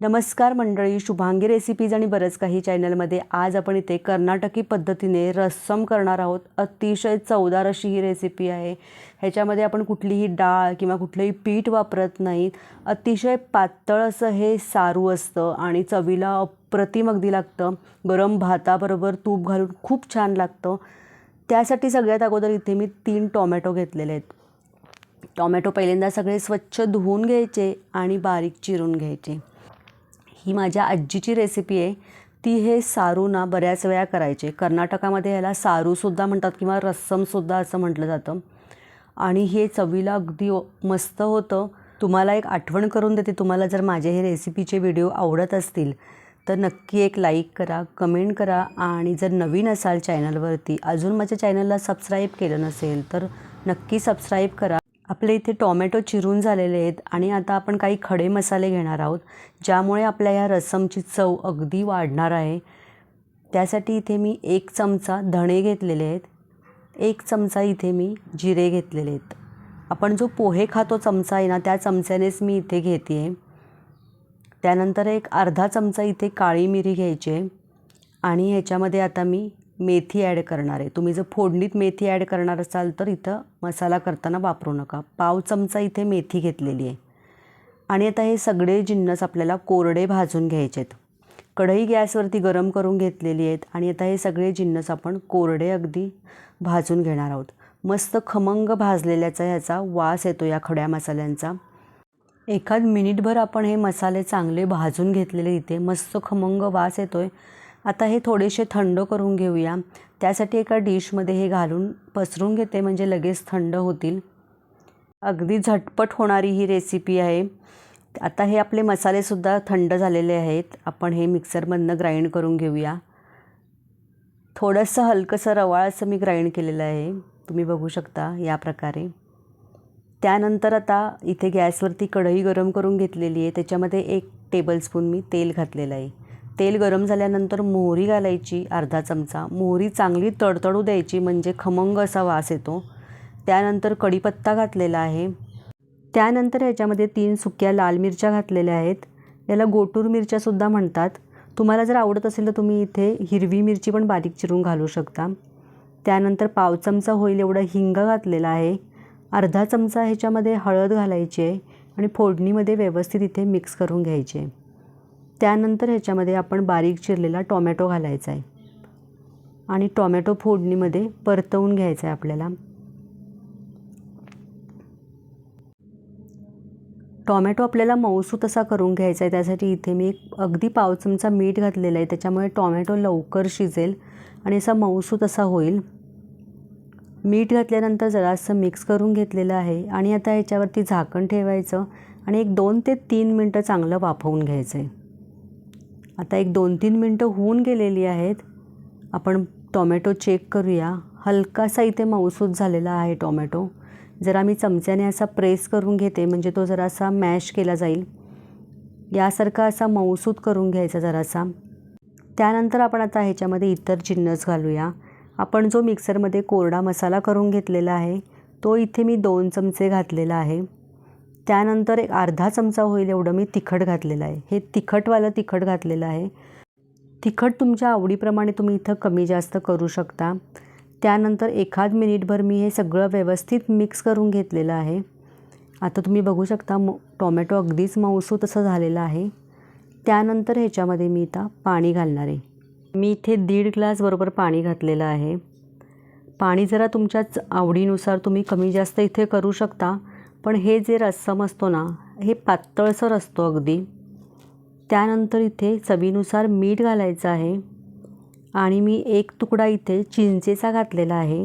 नमस्कार मंडळी शुभांगी रेसिपीज आणि बरंच काही चॅनलमध्ये आज आपण इथे कर्नाटकी पद्धतीने रस्सम करणार आहोत. अतिशय चवदार अशी ही रेसिपी आहे. ह्याच्यामध्ये आपण कुठलीही डाळ किंवा कुठलंही पीठ वापरत नाहीत. अतिशय पातळ असं हे सारू असतं आणि चवीला अप्रतिम अगदी लागतं. गरम भाताबरोबर तूप घालून खूप छान लागतं. त्यासाठी सगळ्यात अगोदर इथे मी तीन टोमॅटो घेतलेले आहेत. टोमॅटो पहिल्यांदा सगळे स्वच्छ धुवून घ्यायचे आणि बारीक चिरून घ्यायचे. ही माझ्या आजीची रेसिपी आहे. ती हे सारू ना बऱ्याच वेळा करायचे. कर्नाटकामध्ये ह्याला सारूसुद्धा म्हणतात किंवा रस्समसुद्धा असं म्हटलं जातं. आणि हे चवीला अगदी मस्त होतं. तुम्हाला एक आठवण करून देते. तुम्हाला जर माझे हे रेसिपीचे व्हिडिओ आवडत असतील तर नक्की एक लाईक करा कमेंट करा आणि जर नवीन असाल चॅनलवरती अजून माझ्या चॅनलला सबस्क्राईब केलं नसेल तर नक्की सबस्क्राईब करा. आपले इथे टॉमॅटो चिरून झालेले आहेत आणि आता आपण काही खडे मसाले घेणार आहोत ज्यामुळे आपल्या या रसमची चव अगदी वाढणार आहे. त्यासाठी इथे मी एक चमचा धणे घेतलेले आहेत एक चमचा इथे मी जिरे घेतलेले आहेत. आपण जो पोहे खातो चमचा आहे ना त्या चमच्यानेच मी इथे घेते आहे त्यानंतर एक अर्धा चमचा इथे काळी मिरी घ्यायची आहे आणि ह्याच्यामध्ये आता मी मेथी ॲड करणार आहे. तुम्ही जर फोडणीत मेथी ॲड करणार असाल तर इथं मसाला करताना वापरू नका. पाव चमचा इथे मेथी घेतलेली आहे. आणि आता हे सगळे जिन्नस आपल्याला कोरडे भाजून घ्यायचे आहेत. कढई गॅसवरती गरम करून घेतलेली आहेत. आणि आता हे सगळे जिन्नस आपण कोरडे अगदी भाजून घेणार आहोत. मस्त खमंग भाजलेल्याचा ह्याचा वास येतो या खड्या मसाल्यांचा. एखाद मिनिटभर आपण हे मसाले चांगले भाजून घेतलेले इथे मस्त खमंग वास येतो आहे आता हे थोडेसे थंड करून घेऊया. त्यासाठी एका डिशमध्ये हे घालून पसरून घेते म्हणजे लगेच थंड होतील. अगदी झटपट होणारी ही रेसिपी आहे. आता हे आपले मसालेसुद्धा थंड झालेले आहेत. आपण हे मिक्सरमधनं ग्राइंड करून घेऊया. थोडंसं हलकंसं रवाळ असं मी ग्राइंड केलेलं आहे. तुम्ही बघू शकता या प्रकारे. त्यानंतर आता इथे गॅसवरती कढई गरम करून घेतलेली आहे. त्याच्यामध्ये एक टेबलस्पून मी तेल घातलेलं आहे. तेल गरम झाल्यानंतर मोहरी घालायची अर्धा चमचा. मोहरी चांगली तडतडू द्यायची म्हणजे खमंग असा वास येतो. त्यानंतर कढीपत्ता घातलेला आहे. त्यानंतर याच्यामध्ये तीन सुक्या लाल मिरच्या घातलेल्या आहेत. याला गोटूर मिरच्यासुद्धा म्हणतात. तुम्हाला जर आवडत असेल तर तुम्ही इथे हिरवी मिरची पण बारीक चिरून घालू शकता. त्यानंतर पाव चमचा होईल एवढा हिंग घातलेला आहे. अर्धा चमचा ह्याच्यामध्ये हळद घालायची आहे आणि फोडणीमध्ये व्यवस्थित इथे मिक्स करून घ्यायचे त्यानंतर ह्याच्यामध्ये आपण बारीक चिरलेला टॉमॅटो घालायचा आहे. आणि टॉमॅटो फोडणीमध्ये परतवून घ्यायचा आहे आपल्याला. टॉमॅटो आपल्याला मऊसू तसा करून घ्यायचा आहे. त्यासाठी इथे मी एक अगदी पाव चमचा मीठ घातलेलं आहे. त्याच्यामुळे टॉमॅटो लवकर शिजेल आणि असा मऊसू तसा होईल. मीठ घातल्यानंतर जरासं मिक्स करून घेतलेलं आहे. आणि आता ह्याच्यावरती झाकण ठेवायचं आणि एक दोन ते तीन मिनटं चांगलं वाफवून घ्यायचं आहे. आता एक दोन तीन मिनटं होऊन गेलेली आहेत. आपण टॉमॅटो चेक करूया. हलकासा इथे मऊसूत झालेला आहे टॉमॅटो. जरा मी चमच्याने असा प्रेस करून घेते म्हणजे तो जरासा मॅश केला जाईल. यासारखा असा मऊसूत करून घ्यायचा जरासा. त्यानंतर आपण आता ह्याच्यामध्ये इतर जिन्नस घालूया. आपण जो मिक्सरमध्ये कोरडा मसाला करून घेतलेला आहे तो इथे मी दोन चमचे घातलेला आहे. त्यानंतर एक अर्धा चमचा होईल एवढं मी तिखट घातलेलं आहे. हे तिखटवालं तिखट घातलेलं आहे. तिखट तुमच्या आवडीप्रमाणे तुम्ही इथं कमी जास्त करू शकता. त्यानंतर एखाद मिनिटभर मी हे सगळं व्यवस्थित मिक्स करून घेतलेलं आहे. आता तुम्ही बघू शकता म टॉमॅटो अगदीच मऊसू तसं झालेलं आहे. त्यानंतर ह्याच्यामध्ये मी आता पाणी घालणार आहे. मी इथे दीड ग्लास बरोबर पाणी घातलेलं आहे. पाणी जरा तुमच्याच आवडीनुसार तुम्ही कमी जास्त इथे करू शकता. पण हे जे रस्सम असतो ना हे पातळसर असतो अगदी. त्यानंतर इथे चवीनुसार मीठ घालायचं आहे आणि मी एक तुकडा इथे चिंचेचा घातलेला आहे.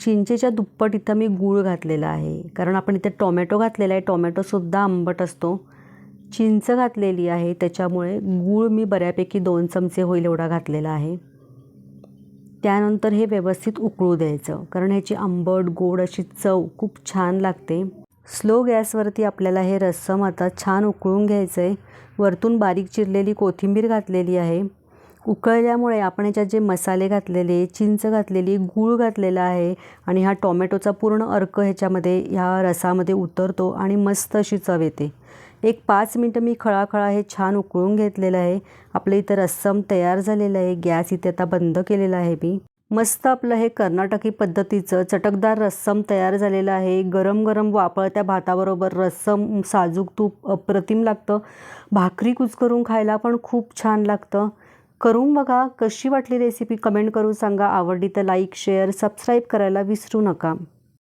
चिंचेच्या दुप्पट इथं मी गूळ घातलेला आहे. कारण आपण इथे टोमॅटो घातलेला आहे टोमॅटोसुद्धा आंबट असतो. चिंच घातलेली आहे त्याच्यामुळे गूळ मी बऱ्यापैकी दोन चमचे होईल एवढा घातलेला आहे. त्यानंतर हे व्यवस्थित उकळू द्यायचं. कारण ह्याची आंबट गोड अशी चव खूप छान लागते. स्लो गॅसवरती आपल्याला हे रस्सम आता छान उकळून घ्यायचं आहे वरतून बारीक चिरलेली कोथिंबीर घातलेली आहे. उकळल्यामुळे आपण ह्याच्यात जे मसाले घातलेले चिंच घातलेली गूळ घातलेला आहे आणि हा टॉमॅटोचा पूर्ण अर्क ह्याच्यामध्ये ह्या रसामध्ये उतरतो आणि मस्त अशी चव येते. एक पाच मिनटं मी खळाखळा हे छान उकळून घेतलेलं आहे. आपलं इथं रस्सम तयार झालेलं आहे. गॅस इथे आता बंद केलेला आहे मी. मस्त आपलं हे कर्नाटकी पद्धतीचं चटकदार रस्सम तयार झालेलं आहे. गरम गरम वापळत्या भाताबरोबर रस्सम साजूक तूप अप्रतिम लागतं. भाकरी कुचकरून खायला पण खूप छान लागतं. करून बघा कशी वाटली रेसिपी कमेंट करून सांगा. आवडली तर लाईक शेअर सबस्क्राईब करायला विसरू नका.